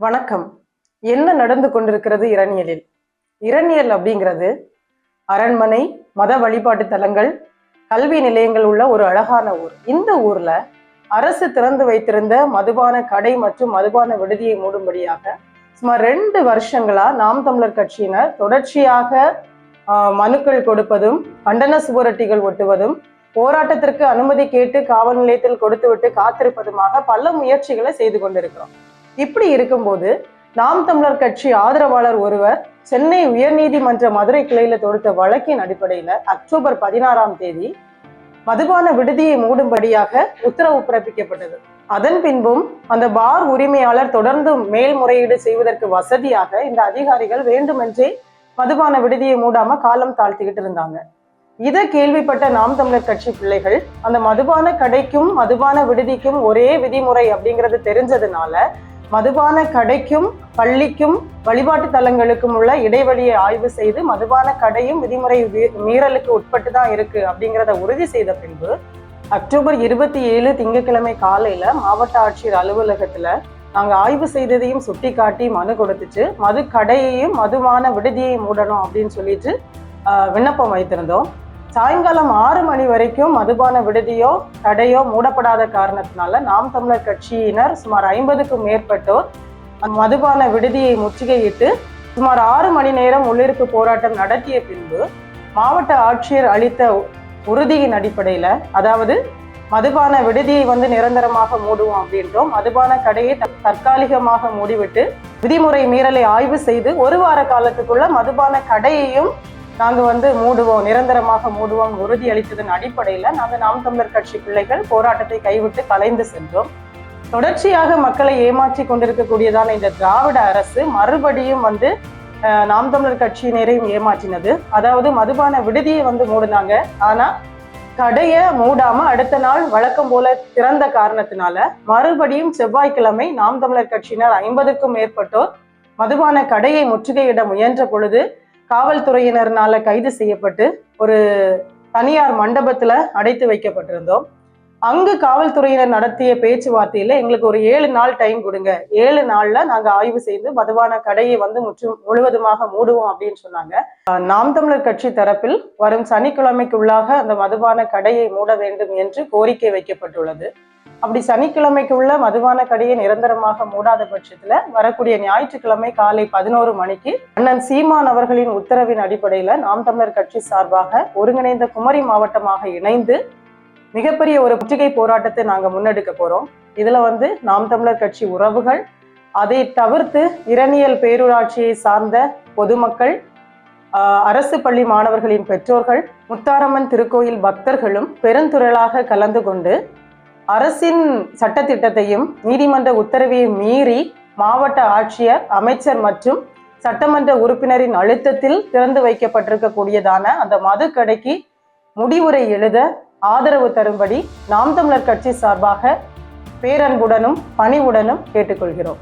வணக்கம். என்ன நடந்து கொண்டிருக்கிறது இரணியலில்? இரணியல் அப்படிங்கிறது அரண்மனை மத வழிபாட்டு தலங்கள் கல்வி நிலையங்கள் உள்ள ஒரு அழகான ஊர். இந்த ஊர்ல அரசு திறந்து வைத்திருந்த மதுபான கடை மற்றும் மதுபான விடுதியை மூடும்படியாக சுமார் ரெண்டு வருஷங்களா நாம் தமிழர் கட்சியினர் தொடர்ச்சியாக ஆஹ், மனுக்கள் கொடுப்பதும் கண்டன சுவரொட்டிகள் ஒட்டுவதும் போராட்டத்திற்கு அனுமதி கேட்டு காவல் நிலையத்தில் கொடுத்துவிட்டு காத்திருப்பதுமாக பல முயற்சிகளை செய்து கொண்டிருக்கிறோம். இப்படி இருக்கும்போது நாம் தமிழர் கட்சி ஆதரவாளர் ஒருவர் சென்னை உயர்நீதிமன்ற மதுரை கிளையில தொடுத்த வழக்கின் அடிப்படையில அக்டோபர் பதினாறாம் தேதி மதுபான விடுதியை மூடும்படியாக உத்தரவு பிறப்பிக்கப்பட்டது. அதன் பின்பும் அந்த பார் உரிமையாளர் தொடர்ந்து மேல்முறையீடு செய்வதற்கு வசதியாக இந்த அதிகாரிகள் வேண்டுமென்றே மதுபான விடுதியை மூடாம காலம் தாழ்த்திக்கிட்டு இருந்தாங்க. இதை கேள்விப்பட்ட நாம் தமிழர் கட்சி பிள்ளைகள் அந்த மதுபான கடைக்கும் மதுபான விடுதிக்கும் ஒரே விதிமுறை அப்படிங்கிறது தெரிஞ்சதுனால மதுபான கடைக்கும் பள்ளிக்கும் வழிபாட்டு தலங்களுக்கும் உள்ள இடைவெளியை ஆய்வு செய்து மதுபான கடையும் விதிமுறை மீறலுக்கு உட்பட்டு தான் இருக்கு அப்படிங்கிறத உறுதி செய்த பின்பு அக்டோபர் இருபத்தி ஏழு திங்கட்கிழமை காலையில மாவட்ட ஆட்சியர் அலுவலகத்துல நாங்க ஆய்வு செய்ததையும் சுட்டி காட்டி மனு கொடுத்துச்சு. மது கடையையும் மதுபான விடுதியை மூடணும் அப்படின்னு சொல்லிட்டு விண்ணப்பம் வைத்திருந்தோம். சாயங்காலம் ஆறு மணி வரைக்கும் மதுபான விடுதியோ கடையோ மூடப்படாத காரணத்தினால நாம் தமிழர் கட்சியினர் சுமார் ஐம்பதுக்கும் மேற்பட்டோர் மதுபான விடுதியை முற்றுகையிட்டு சுமார் ஆறு மணி நேரம் உள்ளிருப்பு போராட்டம் நடத்திய பின்பு மாவட்ட ஆட்சியர் அளித்த உறுதியின் அடிப்படையில அதாவது மதுபான விடுதியை வந்து நிரந்தரமாக மூடுவோம் அப்படின்றோம். மதுபான கடையை தற்காலிகமாக மூடிவிட்டு விதிமுறை மீறலை ஆய்வு செய்து ஒரு வார காலத்துக்குள்ள மதுபான கடையையும் நாங்கள் வந்து மூடுவோம் நிரந்தரமாக மூடுவோம் உறுதி அளித்ததன் நாங்கள் நாம் தமிழர் கட்சி பிள்ளைகள் போராட்டத்தை கைவிட்டு கலைந்து சென்றோம். தொடர்ச்சியாக மக்களை ஏமாற்றி கொண்டிருக்கக்கூடியதான இந்த திராவிட அரசு மறுபடியும் வந்து நாம் தமிழர் கட்சியினரையும் ஏமாற்றினது. அதாவது மதுபான விடுதியை வந்து மூடினாங்க. ஆனால் கடையை மூடாம அடுத்த நாள் வழக்கம் போல திறந்த காரணத்தினால மறுபடியும் செவ்வாய்க்கிழமை நாம் தமிழர் கட்சியினர் ஐம்பதுக்கும் மேற்பட்டோர் மதுபான கடையை முற்றுகையிட முயன்ற பொழுது காவல்துறையினர்னால கைது செய்யப்பட்டு ஒரு தனியார் மண்டபத்துல அடைத்து வைக்கப்பட்டிருந்தோம். அங்கு காவல்துறையினர் நடத்திய பேச்சுவார்த்தையில எங்களுக்கு ஒரு ஏழு நாள் டைம் கொடுங்க. ஏழு நாள்ல நாங்க ஆய்வு செய்து மதுபான கடையை வந்து முற்று முழுவதுமாக மூடுவோம் அப்படின்னு சொன்னாங்க. நாம் தமிழர் கட்சி தரப்பில் வரும் சனிக்கிழமைக்குள்ளாக அந்த மதுபான கடையை மூட வேண்டும் என்று கோரிக்கை வைக்கப்பட்டுள்ளது. அப்படி சனிக்கிழமைக்குள்ள மதுபான கடையை நிரந்தரமாக மூடாத பட்சத்துல வரக்கூடிய ஞாயிற்றுக்கிழமை காலை பதினோரு மணிக்கு அண்ணன் சீமான் அவர்களின் உத்தரவின் அடிப்படையில நாம் தமிழர் கட்சி சார்பாக ஒருங்கிணைந்த குமரி மாவட்டமாக இணைந்து மிகப்பெரிய ஒரு முற்றுகை போராட்டத்தை நாங்க முன்னெடுக்க போறோம். இதுல வந்து நாம் தமிழர் கட்சி உறவுகள் அதை தவிர்த்து இரணியல் பேரூராட்சியை சார்ந்த பொதுமக்கள் அரசு பள்ளி மாணவர்களின் பெற்றோர்கள் முத்தாரம்மன் திருக்கோயில் பக்தர்களும் பெருந்திரளாக கலந்து கொண்டு அரசின் சட்டத்திட்டத்தையும் நீதிமன்ற உத்தரவையும் மீறி மாவட்ட ஆட்சியர் அமைச்சர் மற்றும் சட்டமன்ற உறுப்பினரின் அழுத்தத்தில் திறந்து வைக்கப்பட்டிருக்கக்கூடியதான அந்த மது கடைக்கு முடிவுரை எழுத ஆதரவு தரும்படி நாம் தமிழர் கட்சி சார்பாக பேரன்புடனும் பணிவுடனும் கேட்டுக்கொள்கிறோம்.